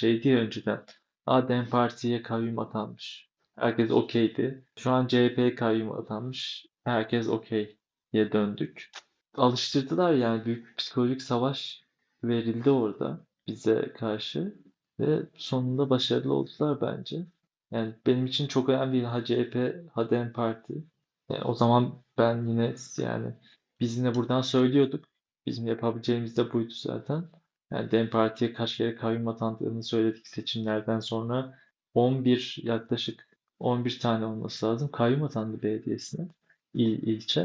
Şey diye önceden. Aa DEM Parti'ye kayyum atanmış. Herkes okeydi. Şu an CHP'ye kayyum atanmış. Herkes okeyye döndük. Alıştırdılar yani büyük bir psikolojik savaş verildi orada bize karşı ve sonunda başarılı oldular bence. Yani benim için çok önemli değil ha CHP ha DEM Parti. Yani o zaman ben yine yani biz yine buradan söylüyorduk. Bizim yapabileceğimiz de buydu zaten. Yani DEM Parti'ye kaç kere kayyum atandığını söyledik seçimlerden sonra. 11 yaklaşık 11 tane olması lazım. Kayyum atandı belediyesine, il, ilçe.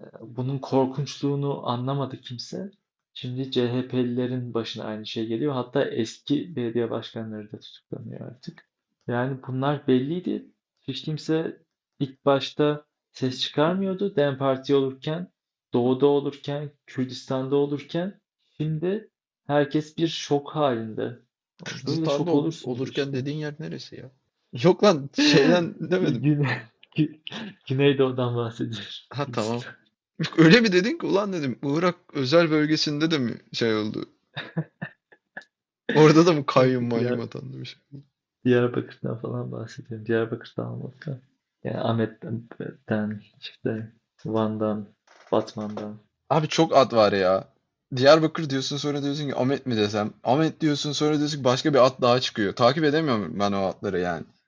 Ee, Bunun korkunçluğunu anlamadı kimse. Şimdi CHP'lilerin başına aynı şey geliyor. Hatta eski belediye başkanları da tutuklanıyor artık. Yani bunlar belliydi. Hiç kimse ilk başta ses çıkarmıyordu. DEM Parti olurken, Doğu'da olurken, Kürdistan'da olurken şimdi herkes bir şok halinde. Böyle şok ol- olursunuz olurken işte. dediğin yer neresi ya? Yok lan şeyden demedim. Güney, Gü- Güneydoğu'dan bahsediyorum. Ha tamam. Öyle mi dedin ki ulan dedim Irak özel bölgesinde de mi şey oldu? Orada da mı kayyum mayyum atandı bir şey? Diyarbakır'dan falan bahsediyorum. Diyarbakır'dan olmaktan. Yani Ahmet'ten, işte Van'dan, Batman'dan. Abi çok ad var ya. Diyarbakır diyorsun sonra diyorsun ki Ahmet mi desem. Ahmet diyorsun sonra diyorsun ki başka bir ad daha çıkıyor. Takip edemiyorum ben o adları yani.